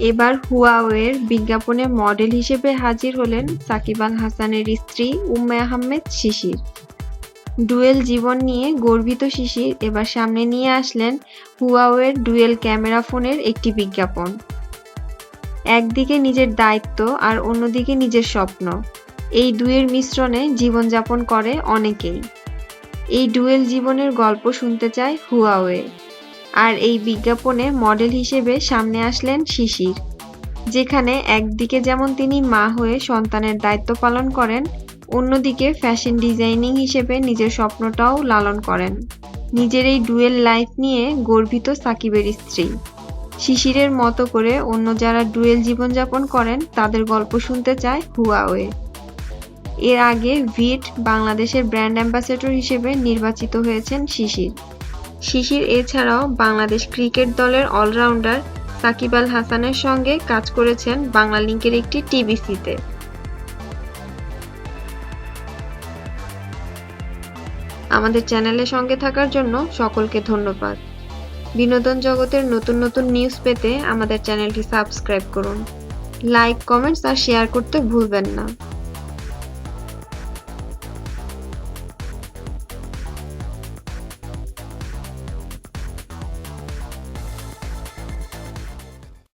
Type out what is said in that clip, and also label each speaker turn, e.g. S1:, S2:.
S1: এবার হুয়াওয়ের বিজ্ঞাপনে মডেল হিসেবে হাজির হলেন সাকিব আল হাসানের স্ত্রী উম্মে আহমেদ শিশির। ডুয়েল জীবন নিয়ে গর্বিত শিশির এবার সামনে নিয়ে আসলেন হুয়াওয়ের ডুয়েল ক্যামেরা ফোনের একটি বিজ্ঞাপন। একদিকে নিজের দায়িত্ব আর অন্যদিকে নিজের স্বপ্ন। এই দুয়ের মিশ্রণে জীবনযাপন করে অনেকেই। এই ডুয়েল জীবনের গল্প শুনতে চায় হুয়াওয়ে। আর এই বিজ্ঞাপনে মডেল হিসেবে সামনে আসলেন শিশির, যেখানে একদিকে যেমন তিনি মা হয়ে সন্তানের দায়িত্ব পালন করেন, অন্যদিকে ফ্যাশন ডিজাইনিং হিসেবে নিজের স্বপ্নটাও লালন করেন। নিজের এই ডুয়েল লাইফ নিয়ে গর্বিত সাকিবের স্ত্রী। শিশিরের মতো করে অন্য যারা ডুয়েল জীবনযাপন করেন, তাদের গল্প শুনতে চায় হুয়াওয়ে। এর আগে ভিট বাংলাদেশের ব্র্যান্ড অ্যাম্বাসেডর হিসেবে নির্বাচিত হয়েছেন শিশির। শিশির এছাড়াও বাংলাদেশ ক্রিকেট দলের অলরাউন্ডার সাকিব আল হাসানের সঙ্গে কাজ করেছেন বাংলালিংকের একটি টিভিসিতে। আমাদের চ্যানেলের সঙ্গে থাকার জন্য সকলকে ধন্যবাদ। বিনোদন জগতের নতুন নতুন নিউজ পেতে আমাদের চ্যানেলটি সাবস্ক্রাইব করুন। লাইক কমেন্টস আর শেয়ার করতে ভুলবেন না।